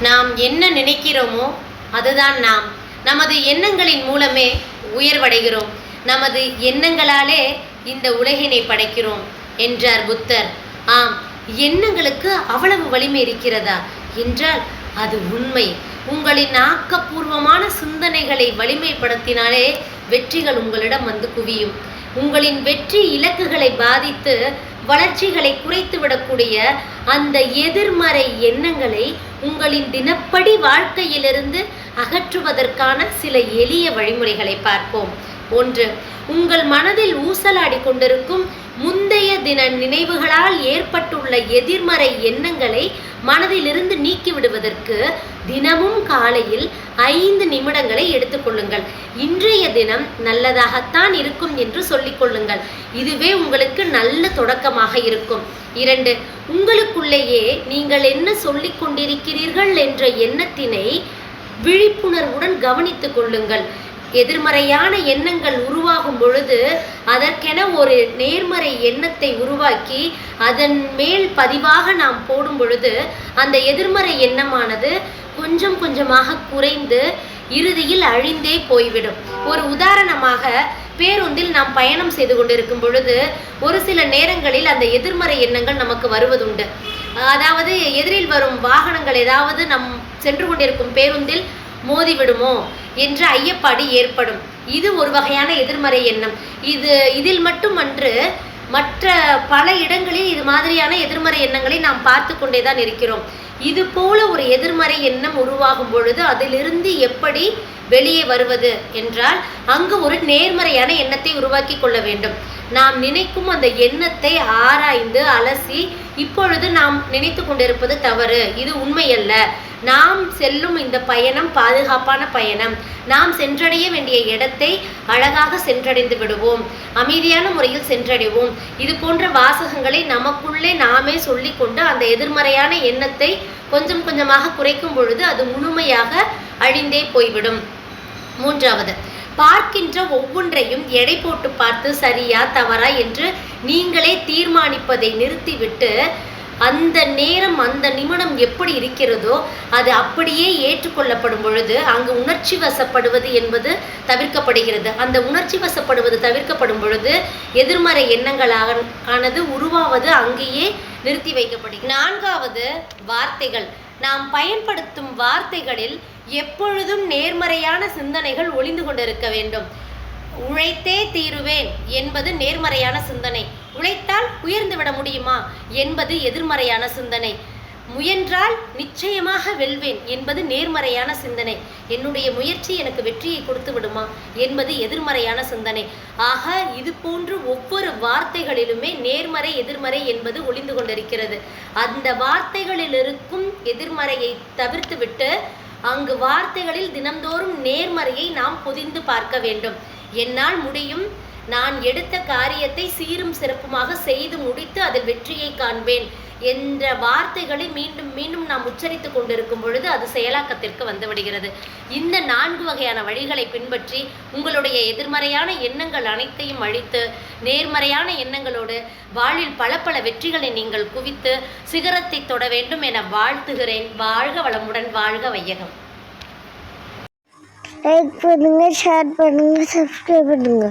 நாம் என்ன நினைக்கிறோமோ அதுதான் நாம். நமது எண்ணங்களின் மூலமே உயர்வடைகிறோம். நமது எண்ணங்களாலே இந்த உலகினை படைக்கிறோம் என்றார் புத்தர். ஆம் எண்ணங்களுக்கு அவ்வளவு வலிமை இருக்கிறதா? என்றால் அது உண்மை. உங்களின் ஆக்கப்பூர்வமான சிந்தனைகளை வலிமைப்படுத்தினாலே வெற்றிகள் உங்களிடம் வந்து குவியும். உங்களின் வெற்றி இலக்குகளை பாதித்து வளர்ச்சிகளை குறைத்து விடக்கூடிய அந்த எதிர்மறை எண்ணங்களை உங்களின் தினப்படி வாழ்க்கையிலிருந்து அகற்றுவதற்கான சில எளிய வழிமுறைகளை பார்ப்போம். ஒன்று உங்கள் மனதில் ஊசலாடி கொண்டிருக்கும் முந்தைய தின நினைவுகளால் ஏற்பட்டுள்ள எதிர்மறை எண்ணங்களை மனதிலிருந்து நீக்கிவிடுவதற்கு தினமும் காலையில் ஐந்து நிமிடங்களை எடுத்துக்கொள்ளுங்கள் இன்றைய தினம் நல்லதாகத்தான் இருக்கும் என்று சொல்லிக்கொள்ளுங்கள் இதுவே உங்களுக்கு நல்ல தொடக்கமாக இருக்கும். இரண்டு உங்களுக்குள்ளேயே நீங்கள் என்ன சொல்லிக் கொண்டிருக்கிறீர்கள் என்ற எண்ணத்தினை விழிப்புணர்வுடன் கவனித்துக் கொள்ளுங்கள். எதிர்மறையான எண்ணங்கள் உருவாகும் பொழுது அதற்கென ஒரு நேர்மறை எண்ணத்தை உருவாக்கி அதன் மேல் பதிவாக நாம் போடும் பொழுது அந்த எதிர்மறை எண்ணமானது கொஞ்சம் கொஞ்சமாக குறைந்து இறுதியில் அழிந்தே போய்விடும். ஒரு உதாரணமாக பேருந்தில் நாம் பயணம் செய்து கொண்டிருக்கும் பொழுது ஒரு சில நேரங்களில் அந்த எதிர்மறை எண்ணங்கள் நமக்கு வருவதுண்டு. அதாவது எதிரில் வரும் வாகனங்கள் ஏதாவது நம் சென்று கொண்டிருக்கும் பேருந்தில் மோதிவிடுமோ என்ற ஐயப்பாடு ஏற்படும். இது ஒரு வகையான எதிர்மறை எண்ணம். இது இதில் மட்டுமன்று மற்ற பல இடங்களில் இது மாதிரியான எதிர்மறை எண்ணங்களை நாம் பார்த்து கொண்டே தான் இருக்கிறோம். இது போல ஒரு எதிர்மறை எண்ணம் உருவாகும் பொழுது அதிலிருந்து எப்படி வெளியே வருவது என்றால் அங்கு ஒரு நேர்மறையான எண்ணத்தை உருவாக்கி கொள்ள வேண்டும். நாம் நினைக்கும் அந்த எண்ணத்தை ஆராய்ந்து அலசி இப்பொழுது நாம் நினைத்து கொண்டிருப்பது தவறு. இது உண்மையல்ல. நாம் செல்லும் இந்த பயணம் பாதுகாப்பான பயணம். நாம் சென்றடைய வேண்டிய இடத்தை அழகாக சென்றடைந்து விடுவோம். அமைதியான முறையில் சென்றடைவோம். இது போன்ற வாசகங்களை நமக்குள்ளே நாமே சொல்லிக்கொண்டு அந்த எதிர்மறையான எண்ணத்தை கொஞ்சம் கொஞ்சமாக குறைக்கும் பொழுது அது முழுமையாக அழிந்தே போய்விடும். மூன்றாவது பார்க்கின்ற ஒவ்வொன்றையும் எடை போட்டு பார்த்து சரியா தவறா என்று நீங்களே தீர்மானிப்பதை நிறுத்திவிட்டு அந்த நேரம் அந்த நிமிடம் எப்படி இருக்கிறதோ அது அப்படியே ஏற்றுக்கொள்ளப்படும் பொழுது அங்கு உணர்ச்சி வசப்படுவது என்பது தவிர்க்கப்படுகிறது. அந்த உணர்ச்சி வசப்படுவது தவிர்க்கப்படும் பொழுது எதிர்மறை எண்ணங்களாக ஆனது உருவாவது அங்கேயே நிறுத்தி வைக்கப்படுகிறது. நான்காவது வார்த்தைகள். நாம் பயன்படுத்தும் வார்த்தைகளில் எப்பொழுதும் நேர்மறையான சிந்தனைகள் ஒளிந்து கொண்டிருக்க வேண்டும். உழைத்தே தீருவேன் என்பது நேர்மறையான சிந்தனை. உழைத்தால் உயர்ந்து விட முடியுமா என்பது எதிர்மறையான சிந்தனை. முயன்றால் நிச்சயமாக வெல்வேன் என்பது நேர்மறையான சிந்தனை. என்னுடைய முயற்சி எனக்கு வெற்றியை கொடுத்து விடுமா என்பது எதிர்மறையான சிந்தனை. ஆக இது போன்று ஒவ்வொரு வார்த்தைகளிலுமே நேர்மறை எதிர்மறை என்பது ஒளிந்து கொண்டிருக்கிறது. அந்த வார்த்தைகளில் இருக்கும் எதிர்மறையை தவிர்த்துவிட்டு அங்கு வார்த்தைகளில் தினம்தோறும் நேர்மறையை நாம் பொதிந்து பார்க்க வேண்டும். என்னால் முடியும் நான் எடுத்த காரியத்தை சீரும் சிறப்புமாக செய்து முடித்து அதில் வெற்றியை காண்பேன் என்ற வார்த்தைகளை மீண்டும் மீண்டும் நாம் உச்சரித்து கொண்டிருக்கும் பொழுது அது செயலாக்கத்திற்கு வந்துவிடுகிறது. இந்த நான்கு வகையான வழிகளை பின்பற்றி உங்களுடைய எதிர்மறையான எண்ணங்கள் அனைத்தையும் அழித்து நேர்மறையான எண்ணங்களோடு வாழ்வில் பல பல வெற்றிகளை நீங்கள் குவித்து சிகரத்தை தொட வேண்டும் என வாழ்த்துகிறேன். வாழ்க வளமுடன் வாழ்க வையகம். லைக் பண்ணுங்க ஷேர் பண்ணுங்க சப்ஸ்கிரைப் பண்ணுங்க.